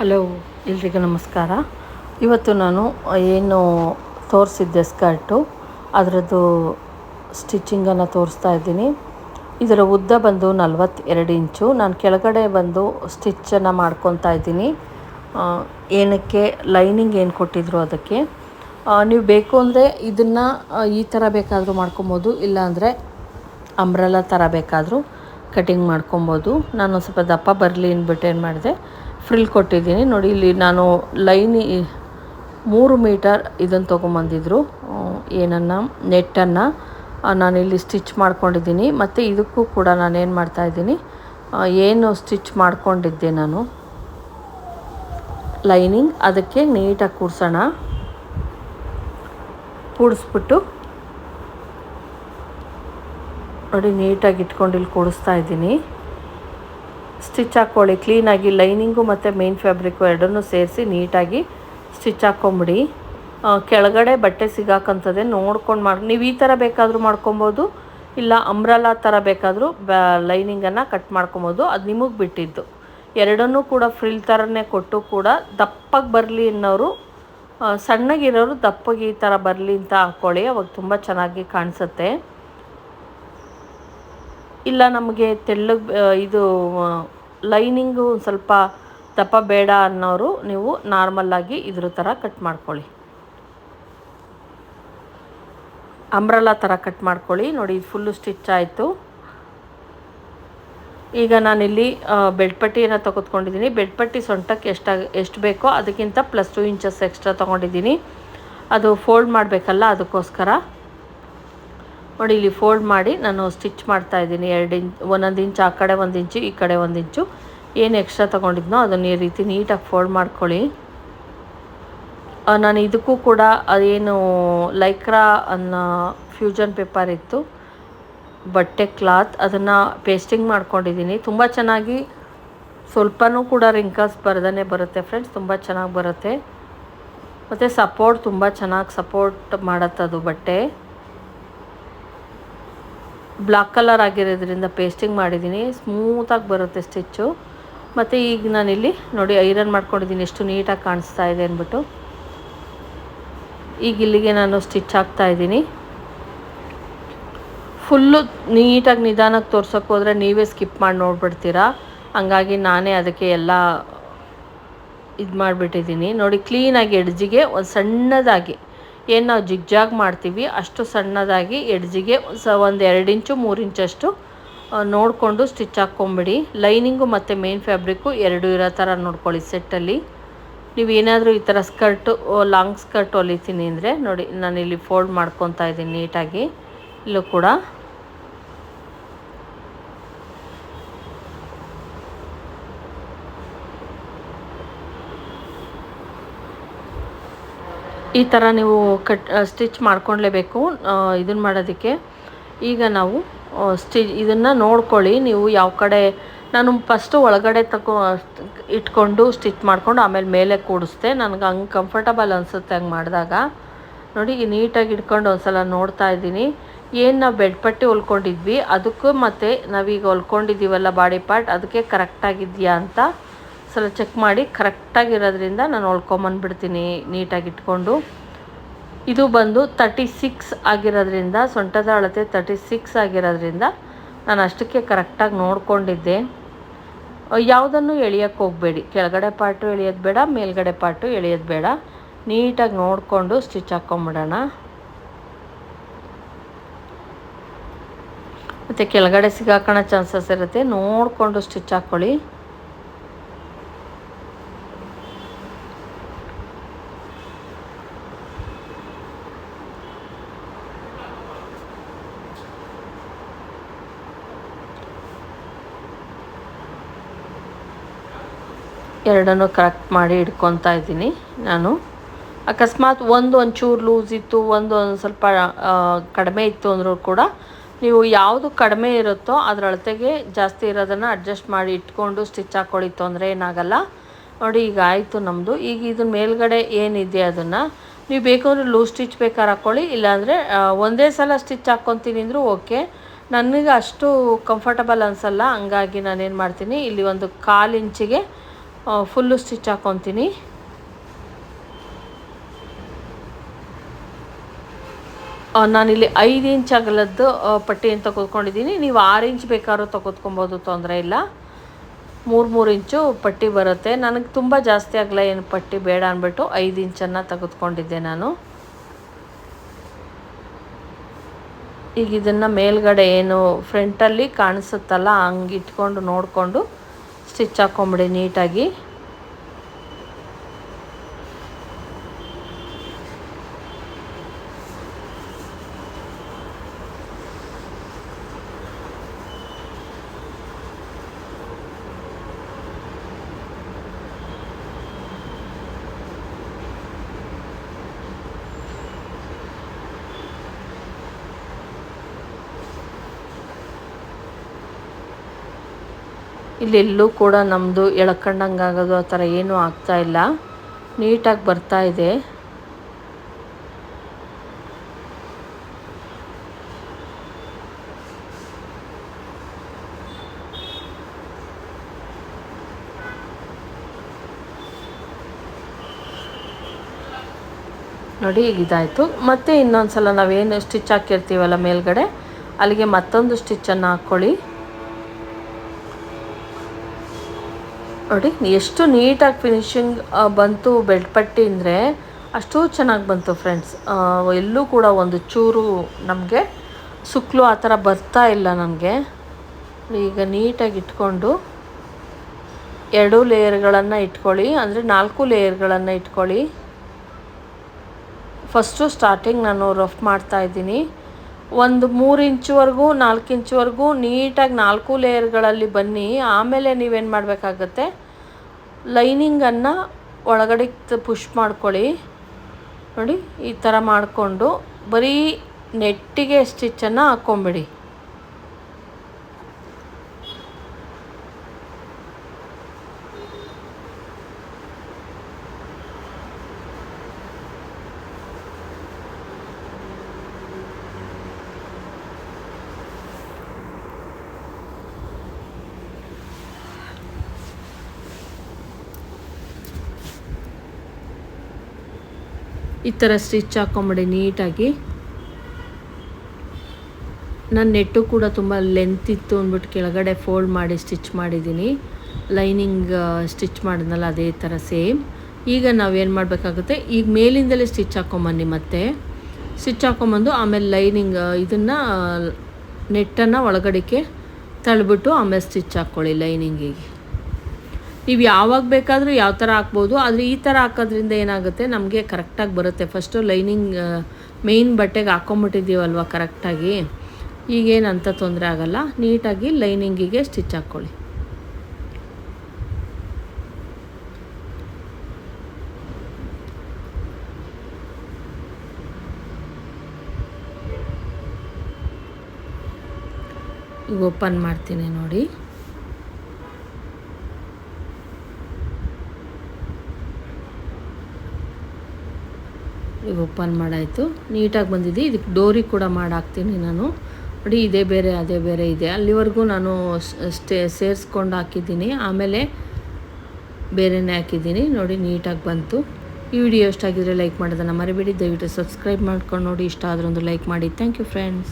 Hello, ಎಲ್ರಿಗೂ ನಮಸ್ಕಾರ. ಇವತ್ತು ನಾನು ಏನು ತೋರಿಸಿದ್ದೆ ಸ್ಕರ್ಟು, ಅದರದ್ದು ಸ್ಟಿಚಿಂಗನ್ನು ತೋರಿಸ್ತಾ ಇದ್ದೀನಿ. ಇದರ ಉದ್ದ ಬಂದು ನಲವತ್ತೆರಡು ಇಂಚು. ನಾನು ಕೆಳಗಡೆ ಬಂದು ಸ್ಟಿಚ್ಚನ್ನು ಮಾಡ್ಕೊತಾ ಇದ್ದೀನಿ. ಏನಕ್ಕೆ, ಲೈನಿಂಗ್ ಏನು ಕೊಟ್ಟಿದ್ರು ಅದಕ್ಕೆ. ನೀವು ಬೇಕು ಅಂದರೆ ಇದನ್ನು ಈ ಥರ ಬೇಕಾದರೂ ಮಾಡ್ಕೊಬೋದು, ಇಲ್ಲಾಂದರೆ ಅಂಬ್ರೆಲ್ಲ ಥರ ಬೇಕಾದರೂ ಕಟಿಂಗ್ ಮಾಡ್ಕೊಬೋದು. ನಾನು ಸ್ವಲ್ಪ ದಪ್ಪ ಬರಲಿ ಅಂದ್ಬಿಟ್ಟು ಏನು ಮಾಡಿದೆ ಫ್ರಿಲ್ ಕೊಟ್ಟಿದ್ದೀನಿ. ನೋಡಿ, ಇಲ್ಲಿ ನಾನು ಲೈನಿ ಮೂರು ಮೀಟರ್ ಇದನ್ನು ತೊಗೊಂಬಂದಿದ್ರು. ಏನನ್ನು, ನೆಟ್ಟನ್ನು ನಾನಿಲ್ಲಿ ಸ್ಟಿಚ್ ಮಾಡ್ಕೊಂಡಿದ್ದೀನಿ. ಮತ್ತು ಇದಕ್ಕೂ ಕೂಡ ನಾನೇನು ಮಾಡ್ತಾಯಿದ್ದೀನಿ ಏನು ಸ್ಟಿಚ್ ಮಾಡ್ಕೊಂಡಿದ್ದೆ ನಾನು. ಲೈನಿಂಗ್, ಅದಕ್ಕೆ ನೀಟಾಗಿ ಕೂಡ್ಸೋಣ. ಕೂಡಿಸ್ಬಿಟ್ಟು. ನೋಡಿ, ನೀಟಾಗಿ ಇಟ್ಕೊಂಡು ಇಲ್ಲಿ ಕೂಡಿಸ್ತಾ ಇದ್ದೀನಿ. ಸ್ಟಿಚ್ ಹಾಕ್ಕೊಳ್ಳಿ ಕ್ಲೀನಾಗಿ ಲೈನಿಂಗು ಮತ್ತು ಮೇನ್ ಫ್ಯಾಬ್ರಿಕ್ಕು ಎರಡನ್ನೂ ಸೇರಿಸಿ ನೀಟಾಗಿ ಸ್ಟಿಚ್ ಹಾಕ್ಕೊಂಬಿಡಿ ಕೆಳಗಡೆ ಬಟ್ಟೆ ಸಿಗಾಕಂಥದ್ದೇ ನೋಡ್ಕೊಂಡು ಮಾಡಿ, ನೀವು ಈ ಥರ ಬೇಕಾದರೂ ಮಾಡ್ಕೊಬೋದು, ಇಲ್ಲ ಅಂಬ್ರಲಾ ಥರ ಬೇಕಾದರೂ ಬ್ಯಾ ಲೈನಿಂಗನ್ನು ಕಟ್ ಮಾಡ್ಕೊಬೋದು. ಅದು ನಿಮಗೆ ಬಿಟ್ಟಿದ್ದು. ಎರಡನ್ನೂ ಕೂಡ ಫ್ರಿಲ್ ಥರನೇ ಕೊಟ್ಟು ಕೂಡ ದಪ್ಪಗೆ ಬರಲಿ ಅನ್ನೋರು ಸಣ್ಣಗಿರೋರು ದಪ್ಪಗೆ ಈ ಥರ ಬರಲಿ ಅಂತ ಹಾಕ್ಕೊಳ್ಳಿ ಅವಾಗ ತುಂಬ ಚೆನ್ನಾಗಿ ಕಾಣಿಸುತ್ತೆ. ಇಲ್ಲ ನಮಗೆ ತೆಳ್ಳಗೆ ಇದು ಲೈನಿಂಗು ಸ್ವಲ್ಪ ದಪ್ಪ ಬೇಡ ಅನ್ನೋರು ನೀವು ನಾರ್ಮಲ್ಲಾಗಿ ಇದ್ರ ಥರ ಕಟ್ ಮಾಡ್ಕೊಳ್ಳಿ. ಅಂಬ್ರಲ್ಲ ಥರ ಕಟ್ ಮಾಡ್ಕೊಳ್ಳಿ. ನೋಡಿ ಫುಲ್ಲು ಸ್ಟಿಚ್ ಆಯಿತು. ಈಗ ನಾನಿಲ್ಲಿ ಬೆಡ್ಪಟ್ಟಿಯನ್ನು ತೆಗೆದುಕೊಂಡಿದ್ದೀನಿ. ಬೆಡ್ಪಟ್ಟಿ ಸೊಂಟಕ್ಕೆ ಎಷ್ಟು ಎಷ್ಟು ಬೇಕೋ ಅದಕ್ಕಿಂತ ಪ್ಲಸ್ ಟು ಇಂಚಸ್ ಎಕ್ಸ್ಟ್ರಾ ತೊಗೊಂಡಿದ್ದೀನಿ. ಅದು ಫೋಲ್ಡ್ ಮಾಡಬೇಕಲ್ಲ ಅದಕ್ಕೋಸ್ಕರ. ನೋಡಿ, ಇಲ್ಲಿ ಫೋಲ್ಡ್ ಮಾಡಿ ನಾನು ಸ್ಟಿಚ್ ಮಾಡ್ತಾ ಇದ್ದೀನಿ. ಎರಡು ಇಂಚ್ ಒಂದೊಂದು ಇಂಚು ಆ ಕಡೆ ಒಂದು ಇಂಚು ಈ ಕಡೆ ಒಂದು ಇಂಚು ಏನು ಎಕ್ಸ್ಟ್ರಾ ತೊಗೊಂಡಿದ್ನೋ ಅದನ್ನು ಈ ರೀತಿ ನೀಟಾಗಿ ಫೋಲ್ಡ್ ಮಾಡ್ಕೊಳ್ಳಿ. ನಾನು ಇದಕ್ಕೂ ಕೂಡ ಅದೇನು ಲೈಕ್ರಾ ಅನ್ನೋ ಫ್ಯೂಜನ್ ಪೇಪರ್ ಇತ್ತು. ಬಟ್ಟೆ ಕ್ಲಾತ್ ಅದನ್ನು ಪೇಸ್ಟಿಂಗ್ ಮಾಡ್ಕೊಂಡಿದ್ದೀನಿ. ತುಂಬ ಚೆನ್ನಾಗಿ ಸ್ವಲ್ಪನೂ ಕೂಡ ರಿಂಕಲ್ಸ್ ಬರ್ದೇ ಬರುತ್ತೆ ಫ್ರೆಂಡ್ಸ್ ತುಂಬ ಚೆನ್ನಾಗಿ ಬರುತ್ತೆ. ಮತ್ತು ಸಪೋರ್ಟ್ ತುಂಬ ಚೆನ್ನಾಗಿ ಸಪೋರ್ಟ್ ಮಾಡತ್ತದು ಬಟ್ಟೆ. ಬ್ಲಾಕ್ ಕಲರ್ ಆಗಿರೋದ್ರಿಂದ ಪೇಸ್ಟಿಂಗ್ ಮಾಡಿದ್ದೀನಿ. ಸ್ಮೂತಾಗಿ ಬರುತ್ತೆ ಸ್ಟಿಚ್ಚು. ಮತ್ತು ಈಗ ನಾನಿಲ್ಲಿ ನೋಡಿ ಐರನ್ ಮಾಡ್ಕೊಂಡಿದ್ದೀನಿ. ಎಷ್ಟು ನೀಟಾಗಿ ಕಾಣಿಸ್ತಾ ಇದೆ ಅಂದ್ಬಿಟ್ಟು. ಈಗ ಇಲ್ಲಿಗೆ ನಾನು ಸ್ಟಿಚ್ ಹಾಕ್ತಾ ಇದ್ದೀನಿ. ಫುಲ್ಲು ನೀಟಾಗಿ ನಿಧಾನಕ್ಕೆ ತೋರ್ಸೋಕೆ ಹೋದರೆ ನೀವೇ ಸ್ಕಿಪ್ ಮಾಡಿ ನೋಡ್ಬಿಡ್ತೀರಾ? ಹಂಗಾಗಿ ನಾನೇ ಅದಕ್ಕೆ ಎಲ್ಲ ಇದು ಮಾಡಿಬಿಟ್ಟಿದ್ದೀನಿ ನೋಡಿ ಕ್ಲೀನಾಗಿ ಎಡ್ಜಿಗೆ ಒಂದು ಸಣ್ಣದಾಗಿ ಏನು ನಾವು ಜಿಗ್ಜಾಗ್ ಮಾಡ್ತೀವಿ, ಅಷ್ಟು ಸಣ್ಣದಾಗಿ ಎಡ್ಜಿಗೆ ಸ ಒಂದು ಎರಡು ಇಂಚು, ಮೂರು ಇಂಚಷ್ಟು ನೋಡಿಕೊಂಡು ಸ್ಟಿಚ್ ಹಾಕ್ಕೊಂಬಿಡಿ. ಲೈನಿಂಗು ಮತ್ತು ಮೇನ್ ಫ್ಯಾಬ್ರಿಕ್ಕು ಎರಡು ಇರೋ ಥರ ನೋಡ್ಕೊಳ್ಳಿ ಸೆಟ್ಟಲ್ಲಿ ನೀವು ಏನಾದರೂ ಈ ಥರ ಸ್ಕರ್ಟು ಲಾಂಗ್ ಸ್ಕರ್ಟ್ ಹೊಲಿತೀನಿ ಅಂದರೆ ನೋಡಿ, ನಾನು ಇಲ್ಲಿ ಫೋಲ್ಡ್ ಮಾಡ್ಕೊತಾ ಇದ್ದೀನಿ ನೀಟಾಗಿ. ಇಲ್ಲೂ ಕೂಡ ಈ ಥರ ನೀವು ಕಟ್ ಸ್ಟಿಚ್ ಮಾಡ್ಕೊಳ್ಲೇಬೇಕು ಇದನ್ನು ಮಾಡೋದಕ್ಕೆ ಈಗ ನಾವು ಸ್ಟಿ ಇದನ್ನು ನೋಡ್ಕೊಳ್ಳಿ. ನೀವು ಯಾವ ಕಡೆ, ನಾನು ಫಸ್ಟು ಒಳಗಡೆ ತಗೋ ಇಟ್ಕೊಂಡು ಸ್ಟಿಚ್ ಮಾಡ್ಕೊಂಡು ಆಮೇಲೆ ಮೇಲೆ ಕೂಡಿಸ್ದೆ. ನನಗೆ ಹಂಗೆ ಕಂಫರ್ಟಬಲ್ ಅನಿಸುತ್ತೆ ಹಂಗೆ ಮಾಡಿದಾಗ. ನೋಡಿ ನೀಟಾಗಿ ಇಟ್ಕೊಂಡು ಒಂದು ಸಲ ನೋಡ್ತಾ ಇದ್ದೀನಿ. ಏನು ನಾವು ಬೆಡ್ ಪಟ್ಟಿ ಹೊಲ್ಕೊಂಡಿದ್ವಿ, ಅದಕ್ಕೂ ಮತ್ತು ನಾವೀಗ ಹೊಲ್ಕೊಂಡಿದ್ದೀವಲ್ಲ ಬಾಡಿ ಪಾರ್ಟ್, ಅದಕ್ಕೆ ಕರೆಕ್ಟಾಗಿದೆಯಾ ಅಂತ ಸಲ ಚೆಕ್ ಮಾಡಿ ಕರೆಕ್ಟಾಗಿರೋದ್ರಿಂದ ನಾನು ಹೊಳ್ಕೊಂಬಂದ್ಬಿಡ್ತೀನಿ ನೀಟಾಗಿ ಇಟ್ಕೊಂಡು. ಇದು ಬಂದು ತರ್ಟಿ ಸಿಕ್ಸ್ ಆಗಿರೋದ್ರಿಂದ, ಸೊಂಟದ ಅಳತೆ ತರ್ಟಿ ಸಿಕ್ಸ್ ಆಗಿರೋದ್ರಿಂದ ನಾನು ಅಷ್ಟಕ್ಕೆ ಕರೆಕ್ಟಾಗಿ ನೋಡಿಕೊಂಡಿದ್ದೆ. ಯಾವುದನ್ನು ಎಳಿಯೋಕ್ಕೆ ಹೋಗಬೇಡಿ. ಕೆಳಗಡೆ ಪಾಟು ಎಳಿಯೋದು ಬೇಡ, ಮೇಲ್ಗಡೆ ಪಾಟು ಎಳಿಯೋದು ಬೇಡ. ನೀಟಾಗಿ ನೋಡಿಕೊಂಡು ಸ್ಟಿಚ್ ಹಾಕ್ಕೊಂಬಿಡೋಣ ಮತ್ತು ಕೆಳಗಡೆ ಸಿಗಾಕೋಣ ಚಾನ್ಸಸ್ ಇರುತ್ತೆ. ನೋಡಿಕೊಂಡು ಸ್ಟಿಚ್ ಹಾಕ್ಕೊಳ್ಳಿ ಎರಡನ್ನೂ ಕರೆಕ್ಟ್ ಮಾಡಿ ಇಟ್ಕೊತಾ ಇದ್ದೀನಿ ನಾನು. ಅಕಸ್ಮಾತ್ ಒಂದು ಒಂಚೂರು ಲೂಸ್ ಇತ್ತು, ಒಂದು ಒಂದು ಸ್ವಲ್ಪ ಕಡಿಮೆ ಇತ್ತು ಅಂದರೂ ಕೂಡ ನೀವು ಯಾವುದು ಕಡಿಮೆ ಇರುತ್ತೋ ಅದರ ಅಳತೆಗೆ ಜಾಸ್ತಿ ಇರೋದನ್ನು ಅಡ್ಜಸ್ಟ್ ಮಾಡಿ ಇಟ್ಕೊಂಡು ಸ್ಟಿಚ್ ಹಾಕೊಳ್ಳಿ, ತೊಂದರೆ ಏನಾಗಲ್ಲ. ನೋಡಿ, ಈಗ ಆಯಿತು ನಮ್ಮದು ಈಗ ಇದನ್ನ ಮೇಲ್ಗಡೆ ಏನಿದೆ ಅದನ್ನು ನೀವು ಬೇಕಂದ್ರೆ ಲೂಸ್ ಸ್ಟಿಚ್ ಬೇಕಾದ್ರೆ ಹಾಕ್ಕೊಳ್ಳಿ ಇಲ್ಲಾಂದರೆ ಒಂದೇ ಸಲ ಸ್ಟಿಚ್ ಹಾಕ್ಕೊತೀನಿ ಅಂದರೂ ಓಕೆ ನನಗೆ ಅಷ್ಟು ಕಂಫರ್ಟಬಲ್ ಅನಿಸಲ್ಲ, ಹಂಗಾಗಿ ನಾನೇನು ಮಾಡ್ತೀನಿ, ಇಲ್ಲಿ ಒಂದು ಕಾಲು ಇಂಚಿಗೆ ಫುಲ್ಲು ಸ್ಟಿಚ್ ಹಾಕ್ಕೊತೀನಿ ನಾನಿಲ್ಲಿ ಐದು ಇಂಚ್ ಅಗಲದ್ದು ಪಟ್ಟಿಯನ್ನು ತೆಗೆದುಕೊಂಡಿದ್ದೀನಿ. ನೀವು ಆರು ಇಂಚ್ ಬೇಕಾದ್ರೂ ತೆಗೆದುಕೊಬೋದು, ತೊಂದರೆ ಇಲ್ಲ. ಮೂರು ಮೂರು ಇಂಚು ಪಟ್ಟಿ ಬರುತ್ತೆ. ನನಗೆ ತುಂಬ ಜಾಸ್ತಿ ಆಗಲ್ಲ ಏನು ಪಟ್ಟಿ ಬೇಡ ಅಂದ್ಬಿಟ್ಟು ಐದು ಇಂಚನ್ನು ತೆಗೆದುಕೊಂಡಿದ್ದೆ ನಾನು. ಈಗ ಇದನ್ನು ಮೇಲ್ಗಡೆ ಏನು ಫ್ರಂಟಲ್ಲಿ ಕಾಣಿಸುತ್ತಲ್ಲ, ಹಂಗೆ ಇಟ್ಕೊಂಡು ನೋಡಿಕೊಂಡು ಸ್ಟಿಚ್ ಹಾಕ್ಕೊಂಬಿಡಿ ನೀಟಾಗಿ. ಇಲ್ಲೆಲ್ಲೂ ಕೂಡ ನಮ್ಮದು ಎಳ್ಕೊಂಡಂಗೆ ಆಗೋದು ಆ ಥರ ಏನೂ ಆಗ್ತಾಯಿಲ್ಲ ನೀಟಾಗಿ ಬರ್ತಾ ಇದೆ. ನೋಡಿ, ಈಗ ಇದಾಯಿತು. ಮತ್ತೆ ಇನ್ನೊಂದು ಸಲ ನಾವೇನು ಸ್ಟಿಚ್ ಹಾಕಿರ್ತೀವಲ್ಲ ಮೇಲ್ಗಡೆ, ಅಲ್ಲಿಗೆ ಮತ್ತೊಂದು ಸ್ಟಿಚ್ಚನ್ನು ಹಾಕ್ಕೊಳ್ಳಿ. ನೋಡಿ, ಎಷ್ಟು ನೀಟಾಗಿ ಫಿನಿಶಿಂಗ್ ಬಂತು ಬೆಲ್ಟ್ ಪಟ್ಟಿ ಅಂದರೆ ಅಷ್ಟು ಚೆನ್ನಾಗಿ ಬಂತು ಫ್ರೆಂಡ್ಸ್ ಎಲ್ಲೂ ಕೂಡ ಒಂದು ಚೂರು ನಮಗೆ ಸುಕ್ಲು ಆ ಥರ ಬರ್ತಾ ಇಲ್ಲ ನನಗೆ ಈಗ ನೀಟಾಗಿ ಇಟ್ಕೊಂಡು ಎರಡು ಲೇಯರ್ಗಳನ್ನು ಇಟ್ಕೊಳ್ಳಿ, ಅಂದರೆ ನಾಲ್ಕು ಲೇಯರ್ಗಳನ್ನು ಇಟ್ಕೊಳ್ಳಿ. ಫಸ್ಟು ಸ್ಟಾರ್ಟಿಂಗ್ ನಾನು ರಫ್ ಮಾಡ್ತಾ ಇದ್ದೀನಿ. ಒಂದು ಮೂರು ಇಂಚುವರೆಗೂ ನಾಲ್ಕು ಇಂಚುವರೆಗೂ ನೀಟಾಗಿ ನಾಲ್ಕು ಲೇಯರ್ಗಳಲ್ಲಿ ಬನ್ನಿ. ಆಮೇಲೆ ನೀವೇನು ಮಾಡಬೇಕಾಗತ್ತೆ? ಲೈನಿಂಗನ್ನು ಒಳಗಡೆ ಪುಷ್ ಮಾಡ್ಕೊಳ್ಳಿ. ನೋಡಿ, ಈ ಥರ ಮಾಡಿಕೊಂಡು ಬರೀ ನೆಟ್ಟಿಗೆ ಸ್ಟಿಚ್ಚನ್ನು ಹಾಕ್ಕೊಂಬಿಡಿ. ಈ ಥರ ಸ್ಟಿಚ್ ಹಾಕ್ಕೊಂಬಿಡಿ ನೀಟಾಗಿ. ನನ್ನ ನೆಟ್ಟು ಕೂಡ ತುಂಬ ಲೆಂತ್ ಇತ್ತು ಅಂದ್ಬಿಟ್ಟು ಕೆಳಗಡೆ ಫೋಲ್ಡ್ ಮಾಡಿ ಸ್ಟಿಚ್ ಮಾಡಿದ್ದೀನಿ. ಲೈನಿಂಗ್ ಸ್ಟಿಚ್ ಮಾಡಿದ್ನಲ್ಲ ಅದೇ ಥರ ಸೇಮ್ ಈಗ ನಾವೇನು ಮಾಡಬೇಕಾಗುತ್ತೆ, ಈಗ ಮೇಲಿಂದಲೇ ಸ್ಟಿಚ್ ಹಾಕ್ಕೊಂಬನ್ನಿ ಮತ್ತೆ. ಸ್ಟಿಚ್ ಹಾಕ್ಕೊಂಬಂದು ಆಮೇಲೆ ಲೈನಿಂಗ್ ಇದನ್ನು ನೆಟ್ಟನ್ನು ಒಳಗಡೆಗೆ ತಳ್ಬಿಟ್ಟು ಆಮೇಲೆ ಸ್ಟಿಚ್ ಹಾಕ್ಕೊಳ್ಳಿ ಲೈನಿಂಗಿಗೆ ನೀವು ಯಾವಾಗ ಬೇಕಾದರೂ ಯಾವ ಥರ ಹಾಕ್ಬೋದು, ಆದರೆ ಈ ಥರ ಹಾಕೋದ್ರಿಂದ ಏನಾಗುತ್ತೆ, ನಮಗೆ ಕರೆಕ್ಟಾಗಿ ಬರುತ್ತೆ. ಫಸ್ಟು ಲೈನಿಂಗ್ ಮೇಯ್ನ್ ಬಟ್ಟೆಗೆ ಹಾಕ್ಕೊಂಬಿಟ್ಟಿದ್ದೀವಲ್ವ ಕರೆಕ್ಟಾಗಿ ಈಗೇನಂತ ತೊಂದರೆ ಆಗೋಲ್ಲ. ನೀಟಾಗಿ ಲೈನಿಂಗಿಗೆ ಸ್ಟಿಚ್ ಹಾಕ್ಕೊಳ್ಳಿ. ಈಗ ಓಪನ್ ಮಾಡ್ತೀನಿ ನೋಡಿ. ಈಗ ಓಪನ್ ಮಾಡಾಯಿತು. ನೀಟಾಗಿ ಬಂದಿದೆ. ಇದಕ್ಕೆ ಡೋರಿ ಕೂಡ ಮಾಡಾಕ್ತೀನಿ ನಾನು. ನೋಡಿ, ಇದೇ ಬೇರೆ, ಅದೇ ಬೇರೆ ಇದೆ. ಅಲ್ಲಿವರೆಗೂ ನಾನು ಸ್ಟೇ ಸೇರಿಸ್ಕೊಂಡು ಹಾಕಿದ್ದೀನಿ. ಆಮೇಲೆ ಬೇರೆನೇ ಹಾಕಿದ್ದೀನಿ. ನೋಡಿ, ನೀಟಾಗಿ ಬಂತು. ಈ ವಿಡಿಯೋ ಇಷ್ಟ ಆಗಿದ್ರೆ ಲೈಕ್ ಮಾಡೋದನ್ನು ಮರಿಬೇಡಿ. ದಯವಿಟ್ಟು ಸಬ್ಸ್ಕ್ರೈಬ್ ಮಾಡ್ಕೊಂಡು ನೋಡಿ. ಇಷ್ಟ ಆದ್ರೊಂದು ಲೈಕ್ ಮಾಡಿ. Thank you, friends.